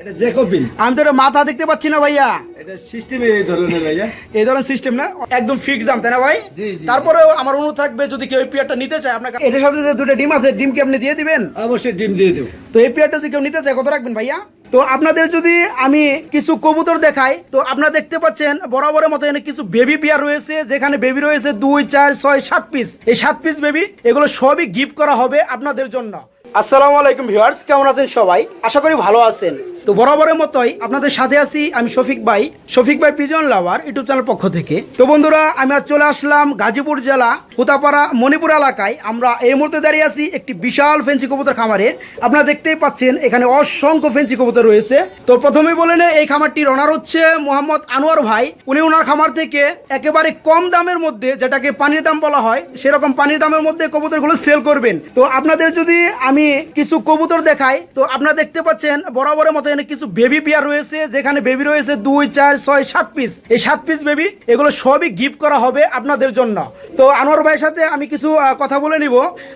এটা জ্যাকবিন আমি তো এটা মাথা দেখতে পাচ্ছি না ভাইয়া। এটা সিস্টেমে এই ধরনের ভাইয়া। এই ধরনের সিস্টেম না? একদম ফিক্স দাম তাই না ভাই? জি, জি। তারপরেও আমার অনুরোধ থাকবে যদি কেউ এই পেয়ারটা নিতে চায় আপনাকে এটার সাথে যে দুটো ডিম আছে ডিম কি আপনি দিয়ে দিবেন? অবশ্যই ডিম দিয়ে দেবো। তো এই পেয়ারটা যদি কেউ নিতে চায় কত রাখবেন ভাইয়া? তো আপনাদের যদি আমি কিছু কবুতর দেখাই তো আপনারা দেখতে পাচ্ছেন বরাবরের মতো এখানে কিছু বেবি পেয়ার রয়েছে যেখানে বেবি রয়েছে দুই চার ছয় সাত পিস এই সাত পিস বেবি এগুলো সবই গিফট করা হবে আপনাদের জন্য। আসসালামু আলাইকুম ভিউয়ার্স কেমন আছেন সবাই? আশা করি ভালো আছেন। তো বরাবরের মতোই আপনাদের সাথে আছি আমি শফিক ভাই। শফিক ভাই পিজন লাভার ইউটিউব চ্যানেল পক্ষ থেকে। তো বন্ধুরা, আমি আজ চলে আসলাম গাজীপুর জেলা হুতাপাড়া মণিপুর এলাকায়। আমরা এই মুহূর্তে দাঁড়িয়ে আছি একটি বিশাল ফেন্সি কবুতর খামারে আপনারা দেখতেই পাচ্ছেন, এখানে অসংখ্য ফেন্সি কবুতর রয়েছে। তো প্রথমে বলে নে এই খামারটির ওনার হচ্ছে মোহাম্মদ আনোয়ার ভাই। উনি ওনার খামার থেকে একেবারে কম দামের মধ্যে, যেটাকে পানির দাম বলা হয়, সেরকম পানির দামের মধ্যে কবুতরগুলো সেল করবেন। তো আপনাদের যদি আমি কিছু কবুতর দেখাই, তো আপনারা দেখতে পাচ্ছেন, বরাবরের মতো এখানে কিছু বেবি পেয়ার রয়েছে, যেখানে বেবি রয়েছে দুই, চার, ছয়, সাত পিস এই সাত পিস বেবি এগুলো সবই গিফট করা হবে আপনাদের জন্য। তো আনোয়ার ভাইয়ের সাথে আমি কিছু কথা বলে নিব।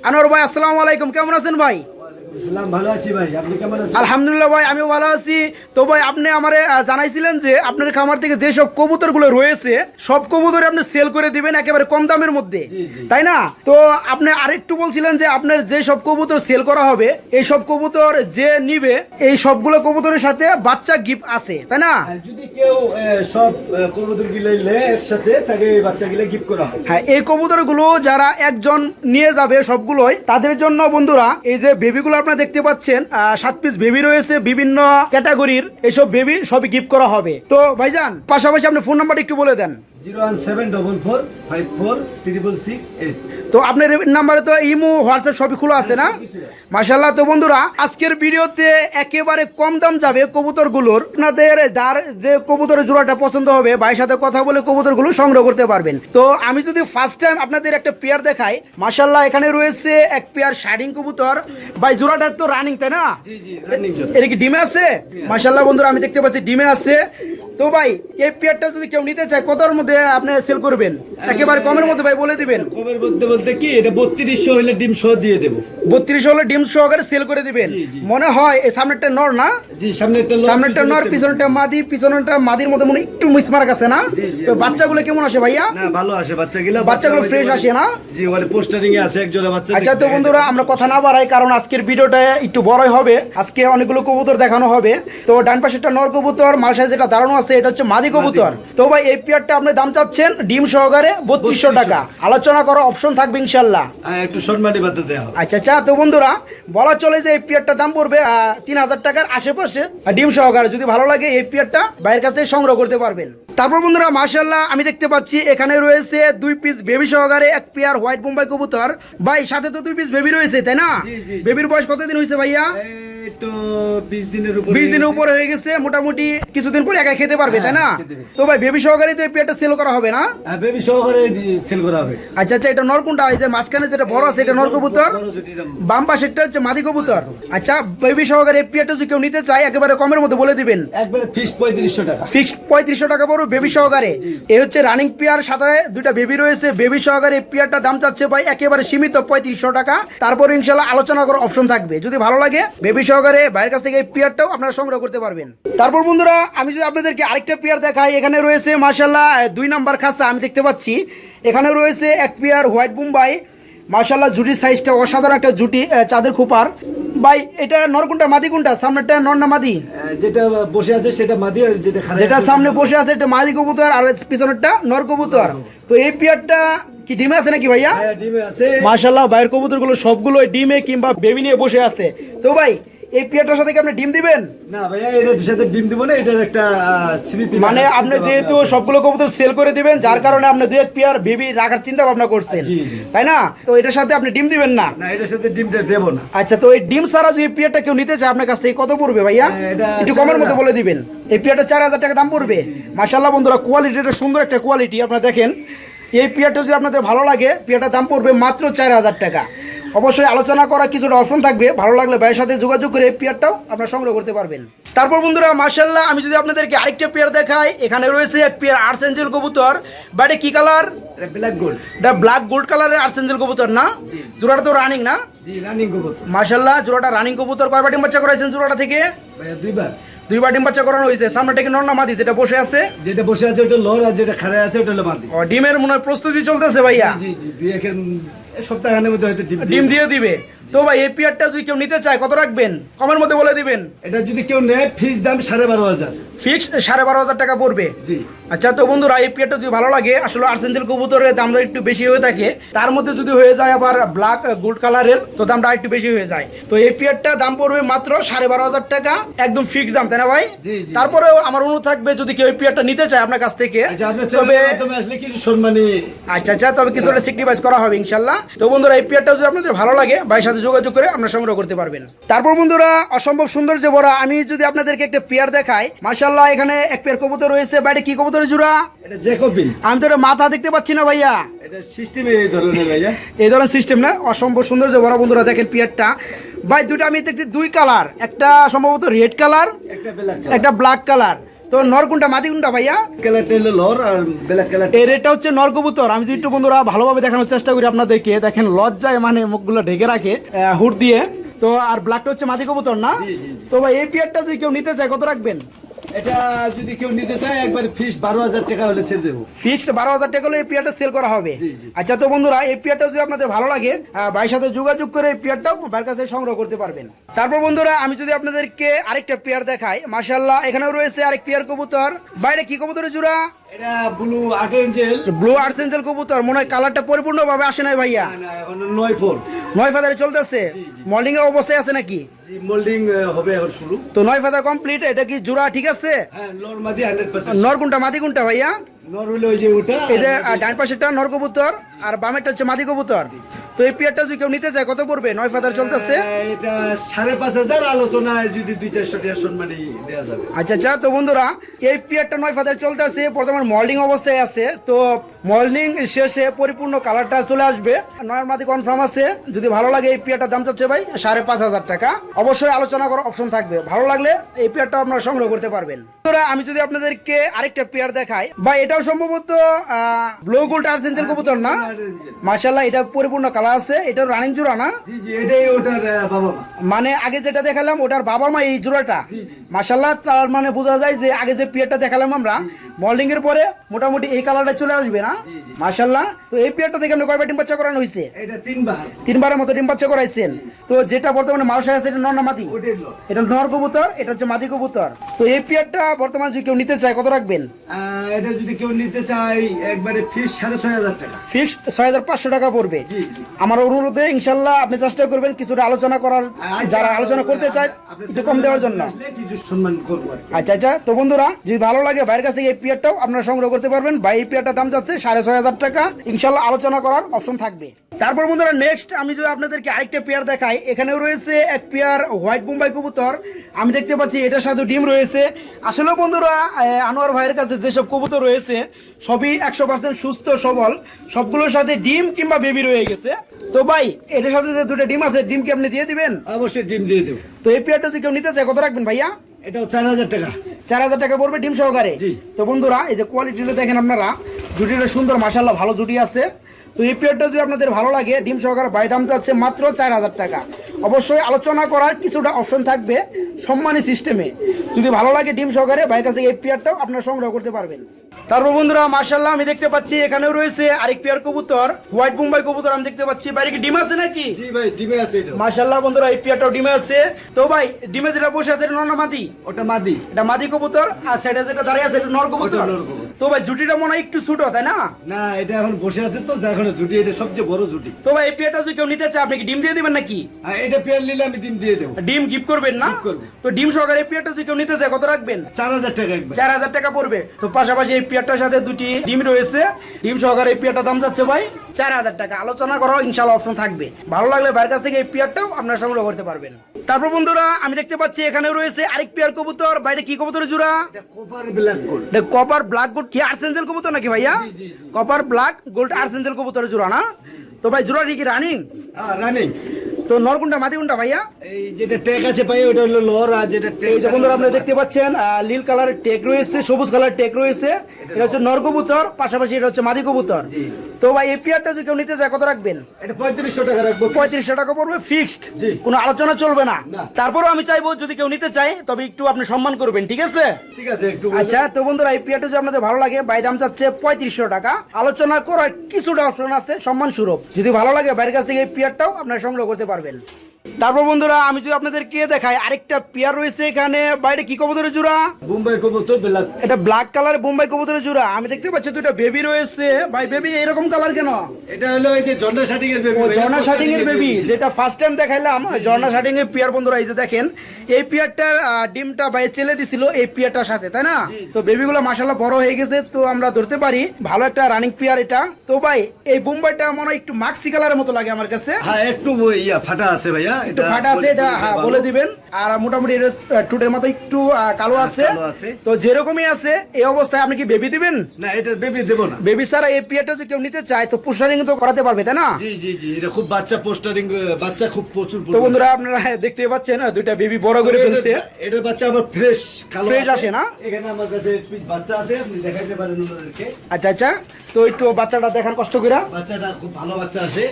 আনোয়ার ভাই, আসসালামু আলাইকুম। কেমন আছেন ভাই? ইসলাম ভালো আছি ভাই আপনি কেমন আছেন? আলহামদুলিল্লাহ ভাই আমিও ভালো আছি। তো ভাই আপনি আমারে জানাইছিলেন যে আপনার খামার থেকে যেসব কবুতরগুলো রয়েছে সব কবুতর আপনি সেল করে দিবেন একেবারে কম দামের মধ্যে। তাই না? তো আপনি আরেকটু বলছিলেন যে আপনার যে সব কবুতর সেল করা হবে এই সব কবুতর যে নিবে এই সবগুলো কবুতরের সাথে বাচ্চা গিফট আছে তাই না? যদি কেউ সব কবুতর গিলে একসাথে তাকে এই বাচ্চাগুলো গিফট করা হবে। হ্যাঁ এই কবুতরগুলো যারা একজন নিয়ে যাবে সবগুলোই তাদের জন্য বন্ধুরা এই যে বেবিগুলো আপনারা দেখতে পাচ্ছেন সাত পিস বেবি রয়েছে, বিভিন্ন ক্যাটাগরির এসব বেবি সবই গিফট করা হবে। তো ভাইজান, পাশাপাশি আপনি ফোন নাম্বারটা একটু বলে দেন। তো আপনার নাম্বারে তো ইমো হোয়াটসঅ্যাপ সবই খোলা আছে না? মাশাল্লাহ তো বন্ধুরা আজকের ভিডিওতে একেবারে কম দাম যাবে কবুতরগুলোর। আপনাদের যার যে কবুতরের জোড়াটা পছন্দ হবে ভাইয়ের সাথে কথা বলে কবুতরগুলো সংগ্রহ করতে পারবেন। তো আমি যদি ফার্স্ট টাইম আপনাদের একটা পেয়ার দেখাই মাশাল্লাহ এখানে রয়েছে এক পেয়ার শাইডিং কবুতর। ভাই জোড়াটা তো রানিং তাই না? এটা কি ডিমে আছে? মাশাল্লাহ বন্ধুরা আমি দেখতে পাচ্ছি ডিমে আছে। তো ভাই এই পেয়ারটা যদি কেউ নিতে চায় কতর মধ্যে আপনি সেল করবেন। একেবারে কমের মধ্যে ভাই বলে দিবেন। কমের বলতে বলতে কি এটা বত্রিশশো হলে ডিম সহ দিয়ে দেবো। বত্রিশ হলে ডিম সহকারে সেল করে দিবেন। মনে হয় এই সামনেরটা নর না? জি সামনেরটা নর পিছনেরটা মাদি পিছনেরটা মাদির মধ্যে মনে একটু মিসমার্ক আছে না? তো বাচ্চাগুলো কেমন আসে ভাইয়া? না ভালো আসে বাচ্চাগুলো বাচ্চাগুলো বাচ্চা fresh আসে না? জি ওখানে পোস্টারিং এ আছে বাচ্চা আচ্ছা তো বন্ধুরা আমরা কথা না বাড়াই কারণ আজকের ভিডিওটা একটু বড়ই হবে। আজকে অনেকগুলো কবুতর দেখানো হবে। তো ডান পাশেরটা নর কবুতর মাল সাইজ যেটা দাঁড়ানো আছে এটা হচ্ছে মাদি কবুতর। তো ভাই এই পেয়ারটা আপনি দাম চাচ্ছেন ডিম সহকারে বত্রিশশো টাকা। আলোচনা করার অপশন থাকবে ইনশাল্লাহ। হ্যাঁ, একটু সম্মানী বাদ দেওয়া আচ্ছা আচ্ছা তো বন্ধুরা বলা চলে যে এই পিয়ারটার দাম পড়বে তিন হাজার টাকার আশেপাশে। ডিম সহকারে যদি ভালো লাগে এই পিয়ারটা বাইরের কাছ থেকে সংগ্রহ করতে পারবেন। তারপর বন্ধুরা মার্শাল্লাহ আমি দেখতে পাচ্ছি এখানে রয়েছে দুই পিস বেবি সহকারে এক পেয়ার হোয়াইট বোম্বাই কবুতর। ভাই সাথে তো দুই পিস বেবি রয়েছে তাই না। বেবির বয়স কতদিন হয়েছে ভাইয়া? তো দিনের উপর বিশ দিনের উপরে হয়ে গেছে মোটামুটি কিছুদিন পরে একা খেতে পারবে তাই না? হ্যাঁ, খেতে পারবে। তো ভাই বেবি সহকারে তো এই পেয়ারটা সেল করা হবে না? হ্যাঁ বেবি সহকারে সেল করা হবে। আচ্ছা আচ্ছা এটা নর কোনটা? এই যে মাঝখানে যেটা বড় আছে এটা নর কবুতর? বড় জুটিটা বাম পাশেরটা হচ্ছে মাদি কবুতর। আচ্ছা বেবি সহকারে এই পেয়ারটা যদি কেউ নিতে চায় একেবারে কমের মধ্যে বলে দিবেন। একবারে ফিস পঁয়ত্রিশশো টাকা। ফিক্সড পঁয়ত্রিশশো টাকা পড়বে বেবি সহকারে। এই হচ্ছে রানিং পেয়ার সাথে দুইটা বেবি রয়েছে। বেবি সহকারে এই পেয়ারটা দাম চাচ্ছে ভাই একেবারে সীমিত পঁয়ত্রিশশো টাকা। তারপর ইনশাল্লাহ আলোচনা করার অপশন থাকবে। যদি ভালো লাগে বেবি সহকারে ভাইয়ের কাছ থেকে এই পেয়ারটাও আপনারা সংগ্রহ করতে পারবেন। তারপর বন্ধুরা আমি যদি আপনাদেরকে আরেকটা পেয়ার দেখাই এখানে রয়েছে মার্শাল্লাহ দুই নাম্বার খাসা আমি দেখতে পাচ্ছি। এখানে রয়েছে এক পেয়ার হোয়াইট বুম্বাই। মার্শাল্লাহ জুটির সাইজটা অসাধারণ একটা জুটি চাঁদের খুপার। ভাই এটা নর কোনটা মাদি কোনটা? সামনেরটা নর না মাদি যেটা বসে আছে সেটা মাদি আর যেটা যেটা সামনে বসে আছে এটা মাদি কবুতর আর পিছনেরটা নর কবুতর। তো এই পেয়ারটা কি ডিমে আছে নাকি ভাইয়া? হ্যাঁ ডিমে আছে। মাশাল্লাহ ভাইয়ের কবুতরগুলো সবগুলো ডিমে কিংবা বেবি নিয়ে বসে আছে। তো ভাই এই পেয়ারটার সাথে কি আপনি ডিম দিবেন? না ভাইয়া এটার সাথে ডিম দিব না এটার একটা স্মৃতি মানে আপনি যেহেতু সবগুলো কবুতর সেল করে দিবেন যার কারণে আপনি দুই এক পেয়ার বেবি রাখার চিন্তা ভাবনা করছেন। তাই না? তো এটার সাথে আপনি ডিম দিবেন না? না এটার সাথে ডিমটা দেবো না। আচ্ছা তো এই ডিম ছাড়া যদি পেয়ারটা কেউ নিতে চায় আপনার কাছ থেকে কত পড়বে ভাইয়া? হ্যাঁ, একটু কমের। মধ্যে বলে দিবেন। এই পেয়ারটা চার হাজার টাকা দাম পড়বে। মাসাল্লাহ বন্ধুরা কোয়ালিটিটা সুন্দর একটা কোয়ালিটি আপনারা দেখেন। এই পেয়ারটা যদি আপনাদের ভালো লাগে পেয়ারটার দাম পড়বে মাত্র চার হাজার টাকা। অবশ্যই আলোচনা করা কিছুটা অপশন থাকবে। ভালো লাগলে ভাইয়ের সাথে যোগাযোগ করে এই পেয়ারটাও আপনারা সংগ্রহ করতে পারবেন। তারপর বন্ধুরা মাসাল্লাহ আমি যদি আপনাদেরকে আরেকটা পেয়ার দেখাই এখানে রয়েছে এক পেয়ার আর্টস এঞ্জেল কবুতর। বাড়ি কি কালার ব্ল্যাক গোল্ড এটা ব্ল্যাক গোল্ড কালারের আর্টস এঞ্জেল কবুতর না? জোড়াটা তো রানিং না? জি রানিং কবুতর। মার্শাল্লাহ জোড়াটা রানিং কবুতর। কয়বার ডিম বাচ্চা করাইছেন জোড়াটা থেকে? ভাইয়া দুইবার। দুইবার ডিম বাচ্চা করানো হয়েছে সামনেটা কি নর না মাদি যেটা বসে আছে? যেটা বসে আছে ওটা লর আর যেটা খাড়া আছে ওটা হলো মাদি। ও ডিমের মনে হয় প্রস্তুতি চলতেছে ভাইয়া। জি জি দুই একের সপ্তাহখানের মধ্যে হয়তো ডিম দিয়ে দিবে। তো ভাই এই পেয়ারটা যদি কেউ নিতে চায় কত রাখবেন? কমের মধ্যে বলে দিবেন। এটা যদি কেউ নেয় ফিস দাম সাড়ে বারো হাজার। ফিক্সড সাড়ে বারো হাজার টাকা পড়বে? জি। আচ্ছা তো বন্ধুরা এই পেয়ারটা যদি ভালো লাগে আসলে আর্সেন্সেল কবুতরের দামটা একটু বেশি হয়ে থাকে। তার মধ্যে যদি হয়ে যায় আবার ব্ল্যাক গোল্ড কালারের তো দামটা একটু বেশি হয়ে যায়। তো এই পেয়ারটা দাম পড়বে মাত্র সাড়ে বারো হাজার টাকা একদম ফিক্সড দাম তাই না ভাই। তারপরেও আমার অনুরোধ থাকবে যদি কেউ এই পেয়ারটা নিতে চায় আপনার কাছ থেকে আচ্ছা তবে আচ্ছা আচ্ছা তবে কিছু সিক্রিফাইস করা হবে ইনশাল্লাহ। তো বন্ধুরা এই পেয়ারটা যদি আপনাদের ভালো লাগে ভাইয়ের সাথে যোগাযোগ করে আপনারা সংগ্রহ করতে পারবেন। তারপর বন্ধুরা অসম্ভব সুন্দর যে বড় আমি যদি আপনাদেরকে একটা পেয়ার দেখাই মার্শাল্লাহ এখানে এক পেয়ার কবুতর রয়েছে। বাইরে কি কবুতরের জোড়া এটা জ্যাকবিন। আমি তো মাথা দেখতে পাচ্ছি না ভাইয়া। এটা সিস্টেমে এই ধরনের ভাইয়া। এই ধরনের সিস্টেম না? অসম্ভব সুন্দর যে বড় বন্ধুরা দেখেন পেয়ারটা। ভাই দুটো আমি দেখছি দুই কালার। একটা সম্ভবত রেড কালার। একটা ব্ল্যাক কালার। তো নর কোনটা? মাদি কোনটা ভাইয়া? কালারটা হলো লর আর ব্ল্যাক কালার এই রেটটা হচ্ছে নরকবুতর আমি যদি একটু বন্ধুরা ভালোভাবে দেখানোর চেষ্টা করি আপনাদেরকে দেখেন লজ্জায় মানে মুখগুলো ঢেকে রাখে হুড দিয়ে। তো আর ব্ল্যাকটা হচ্ছে মাদি কবুতর না। তো ভাই এই পিয়ারটা যদি কেউ নিতে চায় কত রাখবেন? এটা যদি কেউ নিতে চায় একবার ফিস বারো হাজার টাকা হলে ছেড়ে দেবো। ফিক্সড বারো হাজার টাকা হলে এই পেয়ারটা সেল করা হবে। জি, জি। আচ্ছা তো বন্ধুরা এই পেয়ারটা যদি আপনাদের ভালো লাগে ভাইয়ের সাথে যোগাযোগ করে এই পেয়ারটাও ভাইয়ের কাছে সংগ্রহ করতে পারবেন। তারপর বন্ধুরা আমি যদি আপনাদেরকে আরেকটা পেয়ার দেখাই মাশাল্লাহ এখানেও রয়েছে আরেক পেয়ার কবুতর। বাইরে কি কবুতরের জোড়া? এটা ব্লু আর্সেন্সেল কবুতর মনে হয় কালারটা পরিপূর্ণভাবে আসে নাই ভাইয়া? নয় ফোর। নয় ফাদারে চলতেছে। জি। এর অবস্থায় আছে নাকি? জি মোল্ডিং হবে এখন শুরু। তো নয় ফাদার কমপ্লিট এটা কি জোড়া ঠিক আছে? হ্যাঁ মাদি পার্সেন্ট নর কোনটা মাদি কোনটা ভাইয়া? নর হলো ওই যে ওটা এই যে ডান পাশেরটা নর কবুতর আর বামেরটা হচ্ছে মাদি কবুতর। তো এই পেয়ারটা যদি কেউ নিতে চায় কত পড়বে? নয় ফাদার চলতেছে। এটা সাড়ে পাঁচ হাজার আলোচনায় যদি দুই চারশো টাকা সম্মানী দেওয়া যাবে। আচ্ছা আচ্ছা তো বন্ধুরা এই পিয়ারটা নয় ফাদার চলতেছে বর্তমান মল্ডিং অবস্থায় আছে। তো শেষে পরিপূর্ণ কালারটা চলে আসবে। নয়ের মাদি কনফার্ম আছে। যদি ভালো লাগে এই পিয়ারটার দাম চাচ্ছে ভাই সাড়ে পাঁচ হাজার টাকা। অবশ্যই আলোচনা করার অপশন থাকবে। ভালো লাগলে এই পেয়ারটা আপনারা সংগ্রহ করতে পারবেন। বন্ধুরা, আমি যদি আপনাদেরকে আরেকটা পেয়ার দেখাই বা এটাও সম্ভবত ব্লু গোল্ড আর্সেন্সেল কবুতর না? মার্শাল্লাহ এটা পরিপূর্ণ কালার আছে। এটা রানিং জোড়া না? এটাই ওটার বাবা মানে আগে যেটা দেখালাম ওটার বাবা মা এই জোড়াটা। মাসাল্লাহ তার মানে বোঝা যায় যে আগে যে পিয়ারটা দেখালাম আমরা মল্ডিং এর পরে মোটামুটি এই কালারটা চলে আসবে না। মাসাল্লাহ তো এই পিয়ারটা থেকে আপনি কয়বার ডিম বাচ্চা করানো হয়েছে? এটা তিনবার তিনবারের মতো ডিম বাচ্চা করাইছেন। তো যেটা বর্তমানে মাউস আছে এটা নর না মাদি? এটা নর কবুতর এটা হচ্ছে মাদি কবুতর। তো এই পিয়ারটা বর্তমানে যদি কেউ নিতে চায় কত রাখবেন? এটা যদি কেউ নিতে চাই একবারে ফিস সাড়ে ছয় হাজার টাকা। ফিক্সড ছয় হাজার পাঁচশো টাকা পড়বে। আমার অনুরোধে ইনশাল্লাহ আপনি চেষ্টা করবেন কিছুটা আলোচনা করার যারা আলোচনা করতে চায় কিছু কম দেওয়ার জন্য। সম্মান করব আচ্ছা আচ্ছা। তো বন্ধুরা যদি ভালো লাগে ভাইয়ের কাছ থেকে এই পিয়ারটাও আপনারা সংগ্রহ করতে পারবেন। ভাই এই পিয়ারটার দাম যাচ্ছে সাড়ে ছয় হাজার টাকা। ইনশাল্লাহ আলোচনা করার অপশন থাকবে। তারপর বন্ধুরা নেক্সট আমি যদি আপনাদেরকে আরেকটা পেয়ার দেখাই এখানেও রয়েছে এক পেয়ার হোয়াইট মুম্বাই কবুতর। আমি দেখতে পাচ্ছি এটার সাথে ডিম রয়েছে। আসলে বন্ধুরা আনোয়ার ভাইয়ের কাছে যেসব কবুতর রয়েছে সবই একশো পার্সেন্ট সুস্থ সবল। সবগুলোর সাথে ডিম কিংবা বেবি রয়ে গেছে। তো ভাই এটার সাথে যে দুটো ডিম আছে ডিম কি আপনি দিয়ে দিবেন? অবশ্যই ডিম দিয়ে দেবো। তো এই পেয়ারটা যদি কেউ নিতে চায় কত রাখবেন ভাইয়া? এটাও চার হাজার টাকা। চার হাজার টাকা পড়বে ডিম সহকারে। তো বন্ধুরা এই যে কোয়ালিটিটা দেখেন আপনারা জুটিটা সুন্দর মাসাল্লাহ ভালো জুটি আছে। তো এই পেয়ারটা যদি আপনাদের ভালো লাগে, ডিম সহকারে বাই দাম যাচ্ছে মাত্র চার হাজার টাকা। অবশ্যই আলোচনা করার কিছুটা অপশন থাকবে সম্মানী সিস্টেমে যদি ভালো লাগে, ডিম সহকারে বাইরের কাছে এই পেয়ারটাও আপনারা সংগ্রহ করতে পারবেন। তারপর বন্ধুরা মার্শাল্লাহ আমি দেখতে পাচ্ছি এখানেও রয়েছে আরেক পেয়ার কবুতর হোয়াইট মুম্বাই কবুতর আমি দেখতে পাচ্ছি। বাইরে কি ডিম আছে নাকি? জি ভাই ডিমে আছে এটা মার্শাল্লাহ বন্ধুরা এই পেয়ারটাও ডিমে আছে। তো ভাই ডিমে যেটা বসে আছে এটা মাদি? ওটা মাদি। এটা মাদি কবুতর আর সাইডে যেটা দাঁড়িয়ে আছে এটা নর কবুতর। তো ভাই জুটিটা মনে হয় একটু ছোট তাই না? না এটা এখন বসে আছে তো যা এখন জুটি এটা সবচেয়ে বড় জুটি। তো ভাই এই পেয়ারটা যদি কেউ নিতে চায় আপনি কি ডিম দিয়ে দিবেন নাকি? আর এটা পেয়ার নিলে আমি ডিম দিয়ে দেবো। ডিম গিফট করবেন না? তো ডিম সহকারে এই পেয়ারটা যদি কেউ নিতে চায় কত রাখবেন? চার হাজার টাকা চার হাজার টাকা পড়বে। তো পাশাপাশি এই পেয়ারটার সাথে দুটি ডিম রয়েছে। ডিম সহকারে এই পেয়ারটার দাম যাচ্ছে ভাই চার হাজার টাকা। আলোচনা করার ইনশাল্লাহ অপশন থাকবে। ভালো লাগলে ভাইয়ের কাছ থেকে এই পেয়ারটাও আপনারা সংগ্রহ করতে পারবেন। তারপর বন্ধুরা আমি দেখতে পাচ্ছি এখানেও রয়েছে আরেক পেয়ার কবুতর। বাইরে কি কবুতরের জোড়া এটা black gold copper black gold কি আর্সেন্সেল কবুতর নাকি ভাইয়া। কপার ব্ল্যাক গোল্ড আর্সেন্সেল কবুতরের জোড়া না? তো ভাই জোড়া কি রানিং হ্যাঁ রানিং তো নরকুন্ডা মাদিকুন্ডা ভাইয়া? এই যেটা ট্যাগ আছে ভাই ওটা হলো লর আর যেটা এই যে বন্ধুরা আপনারা দেখতে পাচ্ছেন আহ, নীল কালারের টেক রয়েছে সবুজ কালারের টেক রয়েছে। এটা হচ্ছে নর কবুতর পাশাপাশি এটা হচ্ছে মাদি কবুতর তো ভাই এই পেয়ারটা যদি কেউ নিতে চায় কত রাখবেন? এটা পঁয়ত্রিশশো টাকা রাখব। পঁয়ত্রিশশো টাকা পড়বে ফিক্সড কোনো আলোচনা চলবে না। তারপরেও আমি চাইব যদি কেউ নিতে চায় তবে একটু আপনি সম্মান করবেন ঠিক আছে? ঠিক আছে একটু আচ্ছা তো বন্ধুরা এই পেয়ারটা যদি আপনাদের ভালো লাগে বাই দাম চাচ্ছে পঁয়ত্রিশশো টাকা। আলোচনা করার কিছুটা অপশন আছে সম্মান স্বরূপ। যদি ভালো লাগে বাইরের কাছ থেকে এই পেয়ারটাও আপনারা সংগ্রহ করতে পারবেন। তারপর বন্ধুরা আমি যদি আপনাদেরকে দেখাই আরেকটা পেয়ার রয়েছে এখানে। বাইরে কি কবুতরের জোড়া? বোম্বাই কবুতর বেলাক এটা ব্ল্যাক কালার বোম্বাই কবুতরের জোড়া। আমি দেখতে পাচ্ছি দুইটা বেবি রয়েছে। ভাই বেবি এরকম কালার কেন? এটা হলো এই যে জন্ডা শাটিং এর বেবি ঝর্ণা শাটিং এর বেবি যেটা ফার্স্ট টাইম দেখাইলাম ঝর্ণা শাটিং এর পিয়ার বন্ধুরা এই যে দেখেন এই পিয়ারটার আহ, ডিমটা ভাই চেলে দিছিল এই পিয়ারটার সাথে তাই না? তো বেবিগুলো মাশাআল্লাহ বড় হয়ে গেছে তো আমরা ধরতে পারি ভালো একটা রানিং পিয়ার এটা। তো ভাই এই বোম্বাইটা মনে হয় একটু মাক্সি কালারের মতো লাগে আমার কাছে। হ্যাঁ একটু ইয়া ফাটা আছে ভাইয়া। একটু ফাটা আছে এটা হ্যাঁ, বলে দিবেন। আর মোটামুটি এটা টুটের মতো একটু কালো আছে। তো যেরকমই আছে এই অবস্থায় আপনি কি বেবি দিবেন? না এটা বেবি দেবো না। বেবি ছাড়া এই পিয়ারটা যদি কেউ নিতে চায় তো পুষারিং তো করাতে পারবে তাই না? জি জি জি এটা খুব বাচ্চা পোস্টারিং বাচ্চা খুব প্রচুর তো বন্ধুরা আপনারা দেখতে পাচ্ছেন দুইটা বেবি বড় করে ফেলছে। এটার বাচ্চা আবার ফ্রেশ কালো Fresh আসে না? এখানে আমার কাছে বাচ্চা আছে আপনি দেখাইতে পারেন ওনাদেরকে। আচ্ছা আচ্ছা। তো একটু বাচ্চাটা দেখান কষ্ট করে। বাচ্চাটা খুব ভালো বাচ্চা আছে।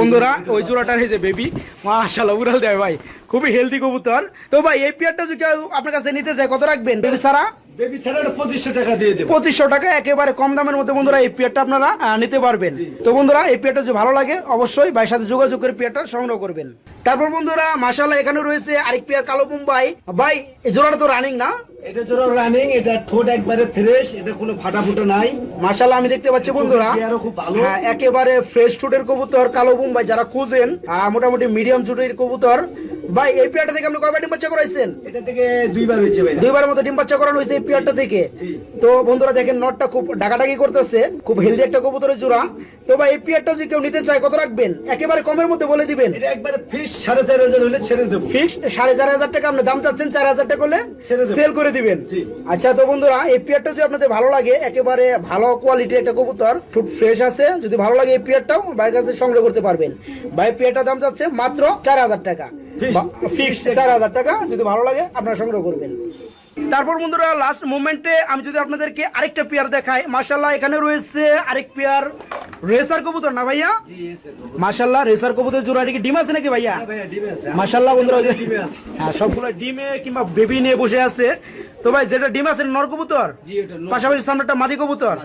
বন্ধুরা ওই জোড়াটার এই যে বেবি মাশাআল্লাহ উড়াল দেয় ভাই। খুবই হেলদি কবুতর। তো ভাই এই পিয়ারটা যদি আপনার কাছে নিতে চায় কত রাখবেন? বেবি সারা বেবি পঁচিশশো টাকা দিয়ে দেবো। পঁচিশশো টাকা একেবারে কম দামের মধ্যে বন্ধুরা এই পিয়ারটা আপনারা নিতে পারবেন। তো বন্ধুরা এই পিয়ারটা যদি ভালো লাগে অবশ্যই ভাইয়ের সাথে যোগাযোগ করে পিয়ারটা সংগ্রহ করবেন। তারপর বন্ধুরা মাশাআল্লাহ এখানে রয়েছে আরেক পিয়ার কালো মুম্বাই। ভাই এই জোড়াটা তো রানিং না? এটা জোড়া রানিং এটা ঠোঁট একবারে ফ্রেশ এটা কোনো ফাটা ফুটো নাই। মাশাআল্লাহ আমি দেখতে পাচ্ছি বন্ধুরা। খুব ভালো। হ্যাঁ একেবারে ফ্রেশ ঠোঁটের কবুতর কালো বুম্বাই যারা খুঁজেন মোটামুটি মিডিয়াম চুটের কবুতর। ভাই এই পেয়ারটা থেকে আপনি কয়বার ডিম বাচ্চা করাইছেন? এটা থেকে দুইবার হয়েছে ভাই দুইবার মতো ডিম বাচ্চা করানো হয়েছে এই পেয়ারটা থেকে? তো বন্ধুরা দেখেন নটটা খুব ডাকাডাকি করতেছে খুব হেলদি একটা কবুতরের জোড়া। তো ভাই এই পেয়ারটা যদি কেউ নিতে চায় কত রাখবেন? একেবারে কমের মধ্যে বলে দিবেন। এটা একবারে চার হাজার হলে ছেড়ে দেবো। ফিক্স সাড়ে চার হাজার টাকা আপনি দাম চাচ্ছেন চার হাজার টাকা করলে ছেড়ে দেব। সেল করে দিবেন। আচ্ছা তো বন্ধুরা এই পেয়ারটা যদি আপনাদের ভালো লাগে একেবারে ভালো কোয়ালিটির একটা কবুতর খুব ফ্রেশ আছে যদি ভালো লাগে এই পেয়ারটাও বাইরের কাছে সংগ্রহ করতে পারবেন। ভাই পেয়ারটার দাম যাচ্ছে মাত্র চার হাজার টাকা। Fixed. ফিক্সড। চার হাজার টাকা যদি ভালো লাগে আপনারা সংগ্রহ করবেন। তারপর বন্ধুরা লাস্ট মোমেন্টে আমি যদি আপনাদেরকে আরেকটা পেয়ার দেখাই মাশাল্লাহ এখানে রয়েছে আরেক পেয়ার রেসার কবুতর না ভাইয়া? মাশাল্লাহ রেসার কবুতর। জোড়া কি ডিম আছে নাকি ভাইয়া? ভাইয়া ডিমে আছে। মাশাল্লাহ বন্ধুরা। হ্যাঁ সবগুলো ডিমে কিংবা বেবি নিয়ে বসে আছে। তো ভাই যেটা ডিম আছে নর কবুতর? পাশাপাশি সামনে একটা মাদি কবুতর।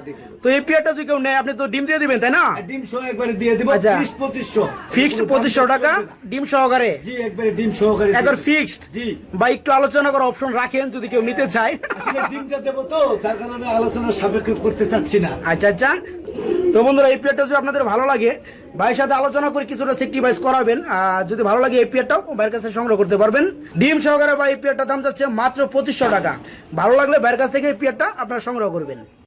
তো এই পেয়ারটা যদি কেউ নেয় আপনি তো ডিম দিয়ে দিবেন তাই না? ডিম সহ একবারে দিয়ে দিব আচ্ছা। ত্রিশ পঁচিশশো। ফিক্সড পঁচিশশো টাকা ডিম সহকারে। জি একবারে ডিম সহকারে একবার ফিক্সড জি। বা একটু আলোচনা করার অপশন রাখেন যদি কেউ নিতে চায়। আসলে ডিমটা দেবো তো যার কারণে আলোচনা সাপেক্ষ করতে চাচ্ছি না। আচ্ছা আচ্ছা। তো বন্ধুরা, এই পেয়ারটা যদি আপনাদের ভালো লাগে, ভাইয়ের সাথে আলোচনা করে কিছুটা সেক্রিফাইস করাবেন, আর যদি ভালো লাগে এই পেয়ারটাও, ভাইয়ের কাছে সংগ্রহ করতে পারবেন। ডিম সহকারে বা এই পেয়ারটার দাম যাচ্ছে মাত্র পঁচিশশো টাকা। ভালো লাগলে ভাইয়ের কাছ থেকে এই পেয়ারটা আপনারা সংগ্রহ করবেন।